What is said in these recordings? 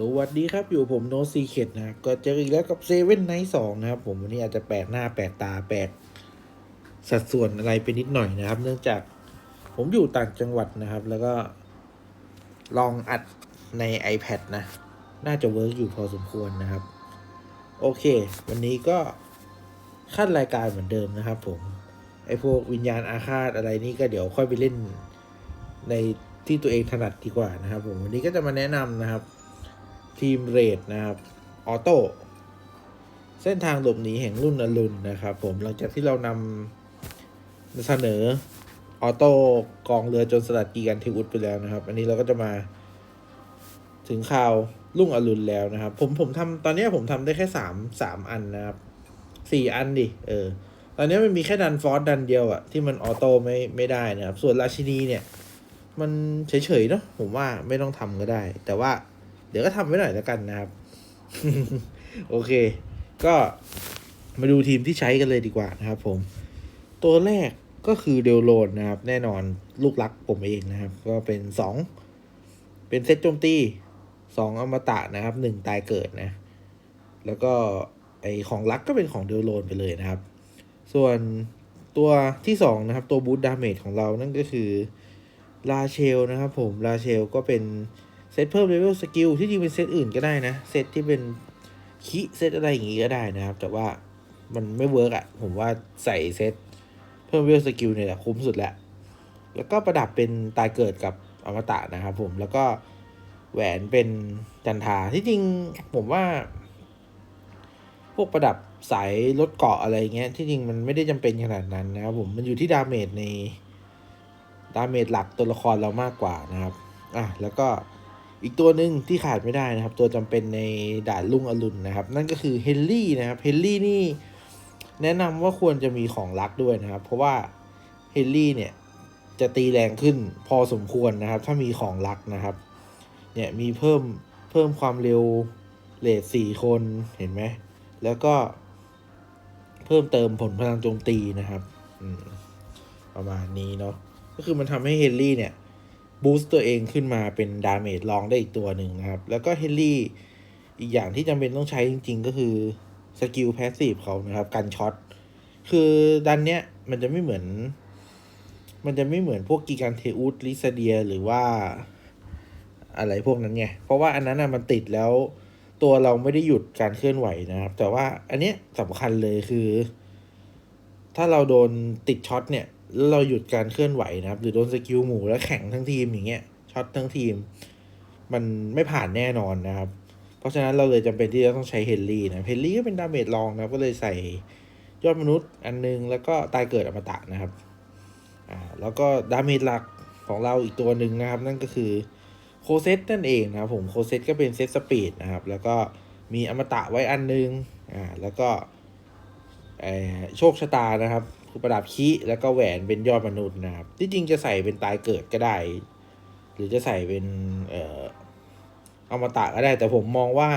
สวัสดีครับ อยู่ผมโนซีเคดนะก็เจออีกแล้วกับเซเว่นไนท์สองนะครับ ผมวันนี้อาจจะแปลกหน้าแปลกตาแปลกสัดส่วนอะไรไปนิดหน่อยนะครับ เนื่องจากผมอยู่ต่างจังหวัดนะครับ แล้วก็ลองอัดใน iPad นะ น่าจะเวิร์กอยู่พอสมควรนะครับ โอเค วันนี้ก็ขั้นรายการเหมือนเดิมนะครับ ผม ไอพวกวิญญาณอาฆาตอะไรนี่ก็เดี๋ยวค่อยไปเล่นในที่ตัวเองถนัดดีกว่านะครับ ผมวันนี้ก็จะมาแนะนำนะครับ ทีมเรดนะครับออโต้เส้นทางหลบหนีแห่งรุ่นอรุณนะครับ ผมหลังจากที่เรานำเสนอออโต้กองเรือจนสลัดกีกันเทวุฒไปแล้วนะครับ อันนี้เราก็จะมาถึงข่าวรุ่งอรุณแล้วนะครับ ผมผมทำตอนนี้ผมทำได้แค่สามสามอันนะครับสี่อันดิเออตอนนี้มันมีแค่ดันฟอสดันเดียวอะที่มันออโต้ไม่ไม่ได้นะครับ ส่วนราชินีเนี่ย มันเฉยๆเนาะผมว่าไม่ต้องทำก็ได้ แต่ว่า เดี๋ยวก็ทำไว้หน่อยแล้วกันนะครับ โอเค ก็มาดูทีมที่ใช้กันเลยดีกว่านะครับผม ตัวแรกก็คือเดลโลนนะครับ แน่นอนลูกรักผมเองนะครับ ก็เป็นสองเป็นเซตโจมตีสองอมตะนะครับหนึ่งตายเกิดนะ แล้วก็ไอของรักก็เป็นของเดลโลนไปเลยนะครับ ส่วนตัวที่สองนะครับ ตัวบูตดาเมจของเรานั่นก็คือ ลาเชลนะครับผม ลาเชลก็เป็น เซตเพิ่มเลเวลสกิลที่จริงเป็นเซตอื่นก็ได้นะ เซตที่เป็นคิเซตอะไรอย่างงี้ก็ได้นะครับ แต่ว่ามันไม่เวิร์กอะผมว่าใส่เซตเพิ่มเลเวลสกิลเนี่ยแหละคุ้มสุดแล้ว แล้วก็ประดับเป็นตายเกิดกับอมตะนะครับผมแล้วก็แหวนเป็นจันทาที่จริงผมว่า พวกประดับสายลดเกาะอะไรเงี้ยที่จริงมันไม่ได้จำเป็นขนาดนั้นนะครับผมมันอยู่ที่ดาเมจในดาเมจหลักตัวละครเรามากกว่านะครับ อะแล้วก็ อีกตัวหนึ่งที่ขาดไม่ได้นะครับ ตัวจำเป็นในด่านลุ่งอรุณนะครับ นั่นก็คือเฮนรี่นะครับเฮนรี่นี่แนะนำว่าควรจะมีของลักด้วยนะครับ เพราะว่าเฮนรี่เนี่ยจะตีแรงขึ้นพอสมควรนะครับ ถ้ามีของลักนะครับ เนี่ยมีเพิ่มเพิ่มความเร็วเลทสี่คนเห็นไหมแล้วก็เพิ่มเติมผลพลังโจมตีนะครับอืมประมาณนี้เนาะก็คือมันทำให้เฮนรี่เนี่ย บูสต์ตัวเองขึ้นมาเป็นดาเมจรองได้อีกตัวหนึ่งนะครับ แล้วก็เฮนรี่อีกอย่างที่จำเป็นต้องใช้จริง ๆ ก็คือสกิลแพสซีฟเขานะครับกันช็อตคือดันเนี้ยมันจะไม่เหมือน มันจะไม่เหมือนพวกกีการเทอุสลิซาเดียหรือว่าอะไรพวกนั้นไง เพราะว่าอันนั้นน่ะมันติดแล้ว ตัวเราไม่ได้หยุดการเคลื่อนไหวนะครับ แต่ว่าอันเนี้ยสำคัญเลยคือ ถ้าเราโดนติดช็อตเนี่ย เราหยุดการเคลื่อนไหวนะครับ หรือโดนสกิลหมูแล้วแข่งทั้งทีมอย่างเงี้ยช็อตทั้งทีม มันไม่ผ่านแน่นอนนะครับ เพราะฉะนั้นเราเลยจำเป็นที่จะต้องใช้เฮนรี่นะเฮนรี่ก็เป็นดาเมจรองนะครับก็เลยใส่ยอดมนุษย์อันนึง แล้วก็ตายเกิดอมตะนะครับอ่าแล้วก็ดาเมจหลักของเราอีกตัวหนึ่งนะครับ นั่นก็คือโคเซตนั่นเองนะครับผมโคเซตก็เป็นเซตสปีดนะครับ แล้วก็มีอมตะไว้อันนึงอ่าแล้วก็เออโชคชะตานะครับ คือประดับคีแล้วก็แหวนเป็นยอดมนุษย์นะครับ ที่จริงจะใส่เป็นตายเกิดก็ได้ หรือจะใส่เป็นเอ่ออมตะก็ได้ แต่ผมมองว่า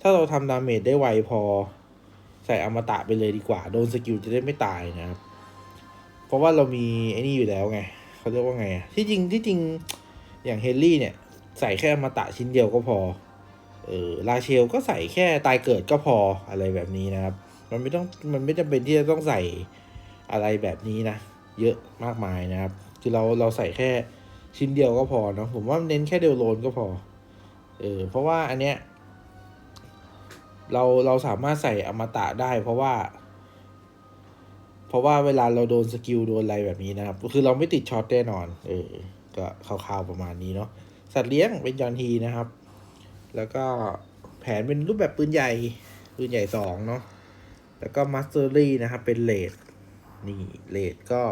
ถ้าเราทำดาเมจได้ไวพอใส่อมตะไปเลยดีกว่า โดนสกิลจะได้ไม่ตายนะครับ เพราะว่าเรามีไอ้นี่อยู่แล้วไงเขาเรียกว่าไง ที่จริงที่จริงอย่างเฮนรี่เนี่ย ใส่แค่อมตะชิ้นเดียวก็พอ เออลาเชลก็ใส่แค่ตายเกิดก็พออะไรแบบนี้นะครับ มันไม่ต้องมันไม่จำเป็นที่จะต้องใส่ อะไรแบบนี้นะ เยอะมากมายนะครับ คือเราเราใส่แค่ชิ้นเดียวก็พอเนาะผมว่าเน้นแค่เดลโลนก็พอเออเพราะว่าอันเนี้ยเราเราสามารถใส่อมตะได้ เพราะว่า เพราะว่าเวลาเราโดนสกิลโดนอะไรแบบนี้นะครับ คือเราไม่ติดช็อตแน่นอน เออ ก็คร่าวๆประมาณนี้เนาะสัตว์เลี้ยงเป็นยอนทีนะครับ แล้วก็แผนเป็นรูปแบบปืนใหญ่ปืนใหญ่สองเนาะแล้วก็มาสเตอรี่นะครับ เป็นเลด นี่เลดก็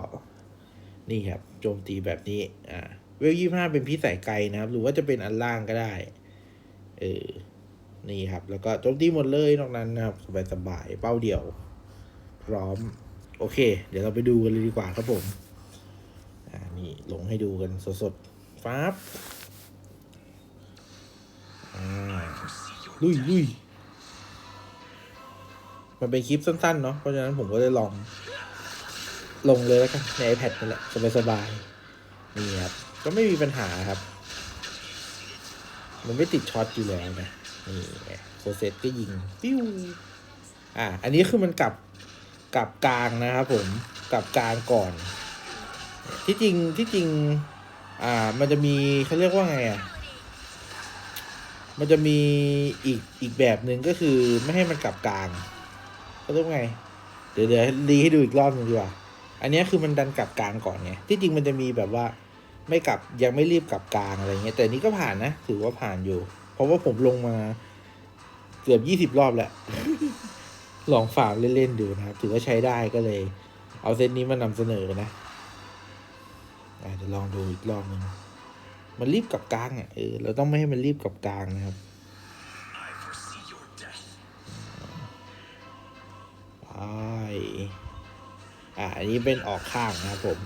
นี่ครับโจมตีแบบนี้ อ่า เวลยี่ห้าเป็นพิสัยไกลนะครับ หรือว่าจะเป็นอันล่างก็ได้ เออ นี่ครับ แล้วก็โจมตีหมดเลยนอกนั้นนะครับ สบายสบายๆเป้าเดี่ยว พร้อม โอเค เดี๋ยวเราไปดูกันเลยดีกว่าครับผม อ่า นี่ลงให้ดูกันสดๆฟ้าบลุยลุยมันเป็นคลิปสั้นๆเนาะ เพราะฉะนั้นผมก็เลยลอง ลงเลยแล้วกันใน iPad นั่นแหละ สบายๆนี่ครับ ก็ไม่มีปัญหาครับ มันไม่ติดช็อตอยู่แล้วนะ นี่ไงโคเซตก็ยิง ปิ้ว อ่า อันนี้คือมันกลับกลับกลางนะครับผมกลับกลางก่อน ที่จริงที่จริง อ่า มันจะมีเขาเรียกว่าไงอะมันจะมีอีกอีกแบบหนึ่งก็คือไม่ให้มันกลับกลางเขาเรียกว่าไง เดี๋ยวเดี๋ยวรีให้ดูอีกรอบหนึ่งดีกว่า อันเนี้ยคือมันดันกลับกลางก่อนไงที่จริงมันจะมีแบบว่าไม่กลับยังไม่รีบกลับกลางอะไรเงี้ยแต่อันนี้ก็ผ่านนะ ถือว่าผ่านอยู่ เพราะว่าผมลงมาเกือบยี่สิบรอบแล้วลองฝากเล่นๆดูนะครับ ถือว่าใช้ได้ก็เลย เอาเซตนี้มานำเสนอนะอะเดี๋ยวลองดูอีกรอบหนึ่งมันรีบกลับกลางอะเออเราต้องไม่ให้มันรีบกลับกลางนะครับไป อ่าอันนี้เป็นออกข้างนะครับผม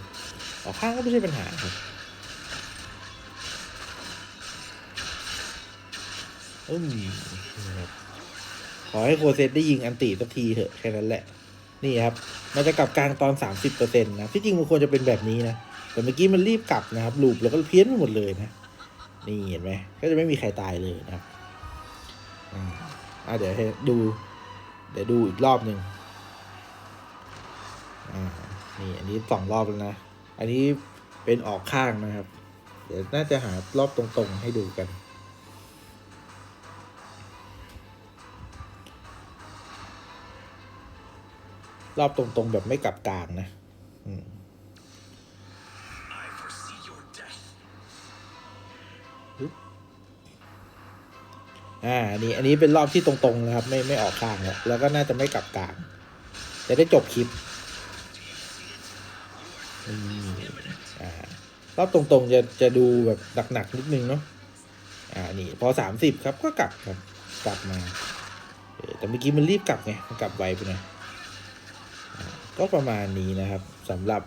ออกข้างก็ไม่ใช่ปัญหาครับอืมขอให้โคเซตได้ยิงอันตีสักทีเถอะแค่นั้นแหละ นี่ครับ มันจะกลับกลางตอนสามสิบเปอร์เซ็นต์นะที่จริงมันควรจะเป็นแบบนี้นะ แต่เมื่อกี้มันรีบกลับนะครับลูปแล้วก็เพี้ยนไปหมดเลยนะ นี่เห็นไหมก็จะไม่มีใครตายเลยนะครับอ่าอะเดี๋ยวให้ดู เดี๋ยวดูอีกรอบหนึ่ง นี่อันนี้สองรอบแล้วนะ อันนี้เป็นออกข้างนะครับ เดี๋ยวน่าจะหารอบตรงๆให้ดูกัน รอบตรงๆแบบไม่กลับกลางนะอืออ่าอันนี้อันนี้เป็นรอบที่ตรงๆนะครับ ไม่ไม่ออกข้างแล้วแล้วก็น่าจะไม่กลับกลาง จะได้จบคลิป อ่ารอบตรงๆจะจะดูแบบหนักๆนิดนึงเนาะอ่านี่พอสามสิบครับก็กลับครับกลับมาแต่เมื่อกี้มันรีบกลับไงมันกลับไวไปหน่อยก็ประมาณนี้นะครับสำหรับ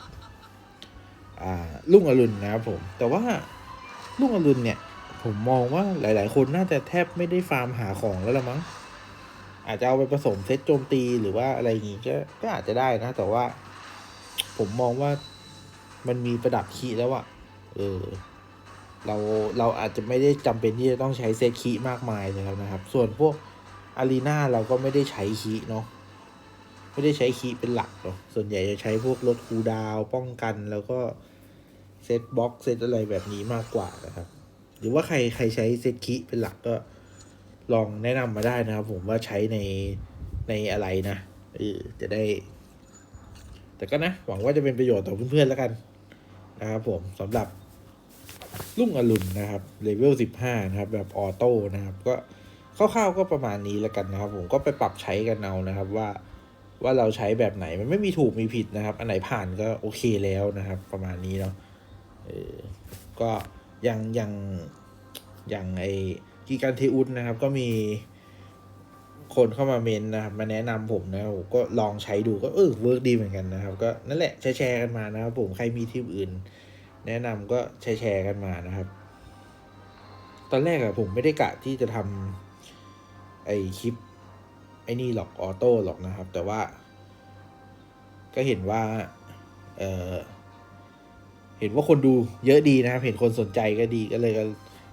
อ่าลุงอรุณนะครับผม แต่ว่าลุงอรุณเนี่ย ผมมองว่าหลาย ๆ คนน่าจะแทบไม่ได้ฟาร์มหาของแล้วละมั้ง อาจจะเอาไปผสมเซตโจมตีหรือว่าอะไรอย่างงี้ก็ก็อาจจะได้นะ แต่ว่า ผมมองว่า มันมีประดับคีแล้วอะเออ เราเราอาจจะไม่ได้จำเป็นที่จะต้องใช้เซตคีมากมายเลยครับนะครับ ส่วนพวกอารีนาเราก็ไม่ได้ใช้คีเนาะไม่ได้ใช้คีเป็นหลักหรอกส่วนใหญ่จะใช้พวกลดคูดาวป้องกันแล้วก็เซตบล็อกเซตอะไรแบบนี้มากกว่านะครับ หรือว่าใครใครใช้เซตคีเป็นหลักก็ลองแนะนำมาได้นะครับ ผมว่าใช้ในในอะไรนะเออจะได้ แต่ก็นะ หวังว่าจะเป็นประโยชน์ต่อเพื่อนๆแล้วกัน นะครับผมสำหรับลุ่งอรุณนะครับเลเวลสิบห้านะครับ แบบออโต้นะครับ ก็คร่าวๆก็ประมาณนี้แล้วกันนะครับ ผมก็ไปปรับใช้กันเอานะครับว่าว่าเราใช้แบบไหนมันไม่มีถูกมีผิดนะครับ อันไหนผ่านก็โอเคแล้วนะครับ ประมาณนี้เนาะเออก็ยังยังยังไอกีการเทอุสนะครับ ก็มี คนเข้ามาเมนนะครับมาแนะนำผมนะผมก็ลองใช้ดูก็เออเวิร์กดีเหมือนกันนะครับ ก็นั่นแหละแชร์แชร์กันมานะครับผมใครมีทีมอื่น แนะนำก็แชร์แชร์กันมานะครับ ตอนแรกอะผมไม่ได้กะที่จะทำไอคลิปไอนี่หรอกออโต้หรอกนะครับ แต่ว่า ก็เห็นว่าเออเห็นว่าคนดูเยอะดีนะครับ เห็นคนสนใจก็ดีก็เลย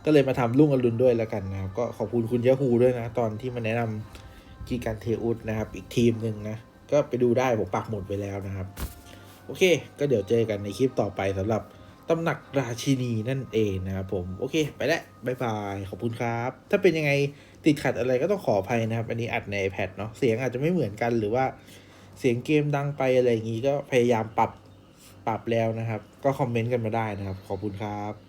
ก็เลยมาทำลุ่งอรุณด้วยแล้วกันนะครับ ก็ขอบคุณคุณยะฮูด้วยนะ ตอนที่มาแนะนำ กีการเทอุสนะครับ อีกทีมหนึ่งนะ ก็ไปดูได้ผมปักหมุดไปแล้วนะครับ โอเค ก็เดี๋ยวเจอกันในคลิปต่อไปสำหรับตำหนักราชินีนั่นเองนะครับผม โอเค ไปแล้วบายบาย ขอบคุณครับ ถ้าเป็นยังไงติดขัดอะไรก็ต้องขออภัยนะครับ อันนี้อัดใน iPad เนาะเสียงอาจจะไม่เหมือนกันหรือว่าเสียงเกมดังไปอะไรอย่างงี้ก็พยายามปรับปรับแล้วนะครับ ก็คอมเมนต์กันมาได้นะครับ ขอบคุณครับ